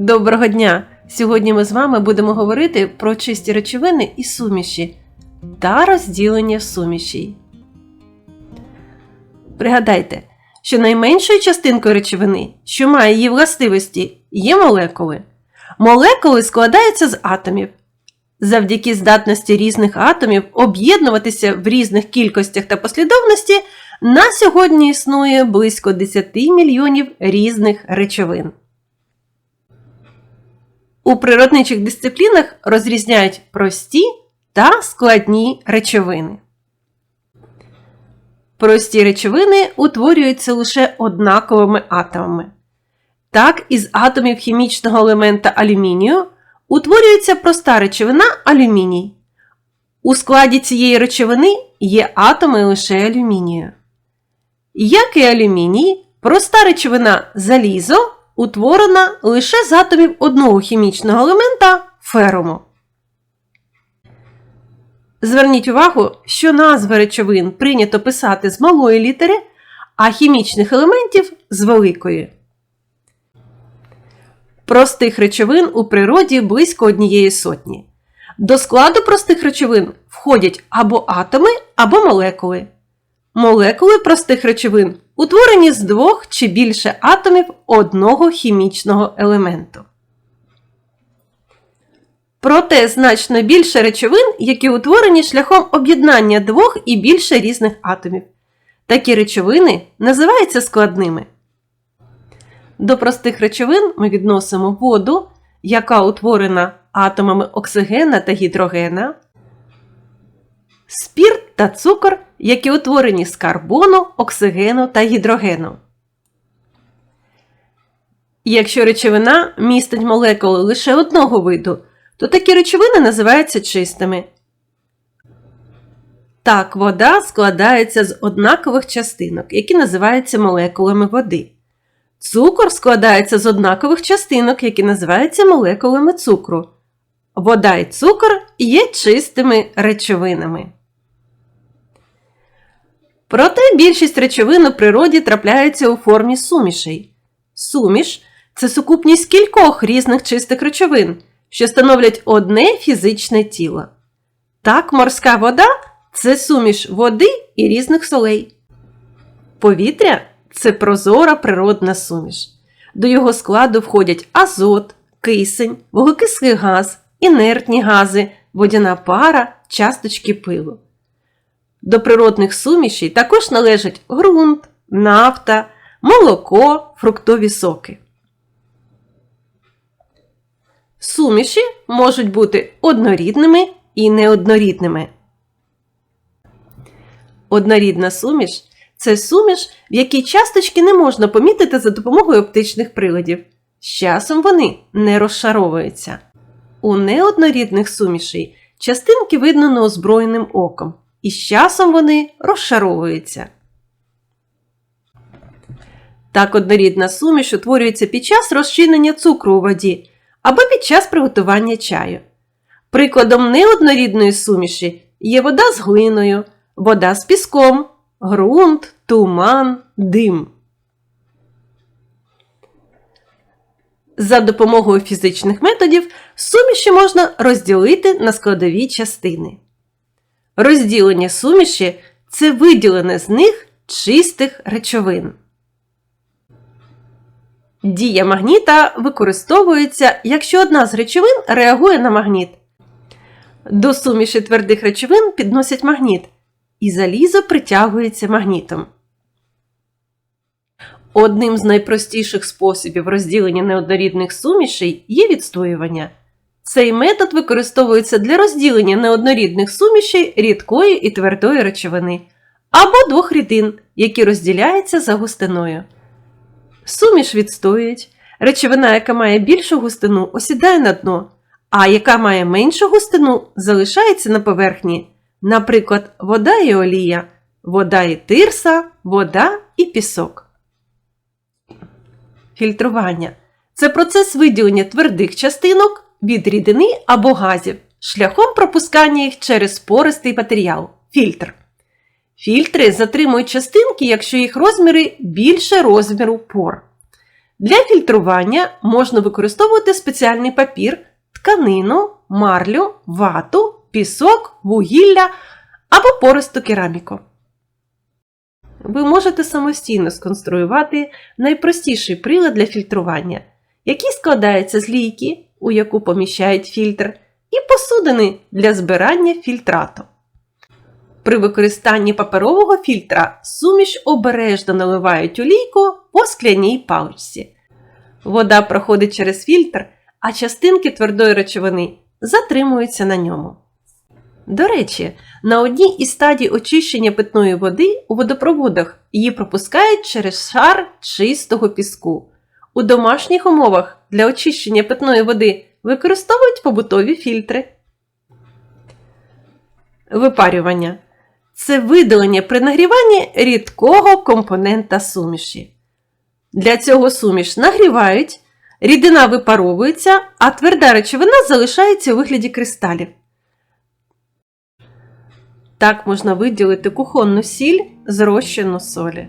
Доброго дня! Сьогодні ми з вами будемо говорити про чисті речовини і суміші та розділення сумішей. Пригадайте, що найменшою частинкою речовини, що має її властивості, є молекули. Молекули складаються з атомів. Завдяки здатності різних атомів об'єднуватися в різних кількостях та послідовності, на сьогодні існує близько 10 мільйонів різних речовин. У природничих дисциплінах розрізняють прості та складні речовини. Прості речовини утворюються лише однаковими атомами. Так, із атомів хімічного елемента алюмінію утворюється проста речовина алюміній. У складі цієї речовини є атоми лише алюмінію. Як і алюміній, проста речовина залізо утворена лише з атомів одного хімічного елемента феруму. Зверніть увагу, що назви речовин прийнято писати з малої літери, а хімічних елементів з великої. Простих речовин у природі близько однієї сотні. До складу простих речовин входять або атоми, або молекули. Молекули простих речовин утворені з двох чи більше атомів одного хімічного елементу. Проте значно більше речовин, які утворені шляхом об'єднання двох і більше різних атомів. Такі речовини називаються складними. До простих речовин ми відносимо воду, яка утворена атомами оксигена та гідрогена, спірт та цукор, які утворені з карбону, оксигену та гідрогену. Якщо речовина містить молекули лише одного виду, то такі речовини називаються чистими. Так, вода складається з однакових частинок, які називаються молекулами води. Цукор складається з однакових частинок, які називаються молекулами цукру. Вода і цукор є чистими речовинами. Проте більшість речовин у природі трапляється у формі сумішей. Суміш це сукупність кількох різних чистих речовин, що становлять одне фізичне тіло. Так, морська вода це суміш води і різних солей. Повітря це прозора природна суміш. До його складу входять азот, кисень, вуглекислий газ, інертні гази, водяна пара, часточки пилу. До природних сумішей також належать ґрунт, нафта, молоко, фруктові соки. Суміші можуть бути однорідними і неоднорідними. Однорідна суміш це суміш, в якій часточки не можна помітити за допомогою оптичних приладів. З часом вони не розшаровуються. У неоднорідних сумішей частинки видно неозброєним оком, і з часом вони розшаровуються. Так однорідна суміш утворюється під час розчинення цукру у воді або під час приготування чаю. Прикладом неоднорідної суміші є вода з глиною, вода з піском, ґрунт, туман, дим. За допомогою фізичних методів суміші можна розділити на складові частини. Розділення суміші це виділене з них чистих речовин. Дія магніта використовується, якщо одна з речовин реагує на магніт. До суміші твердих речовин підносять магніт, і залізо притягується магнітом. Одним з найпростіших способів розділення неоднорідних сумішей є відстоювання. Цей метод використовується для розділення неоднорідних сумішей рідкої і твердої речовини або двох рідин, які розділяються за густиною. Суміш відстоюють. Речовина, яка має більшу густину, осідає на дно, а яка має меншу густину, залишається на поверхні. Наприклад, вода і олія, вода і тирса, вода і пісок. Фільтрування це процес виділення твердих частинок від рідини або газів шляхом пропускання їх через пористий матеріал фільтр. Фільтри затримують частинки, якщо їх розміри більше розміру пор. Для фільтрування можна використовувати спеціальний папір, тканину, марлю, вату, пісок, вугілля або пористу кераміку. Ви можете самостійно сконструювати найпростіший прилад для фільтрування, який складається з лійки, у яку поміщають фільтр, і посудини для збирання фільтрату. При використанні паперового фільтра суміш обережно наливають у лійку по скляній паличці. Вода проходить через фільтр, а частинки твердої речовини затримуються на ньому. До речі, на одній із стадій очищення питної води у водопроводах її пропускають через шар чистого піску. У домашніх умовах для очищення питної води використовують побутові фільтри. Випарювання це видалення при нагріванні рідкого компонента суміші. Для цього суміш нагрівають, рідина випаровується, а тверда речовина залишається у вигляді кристалів. Так можна виділити кухонну сіль з солі.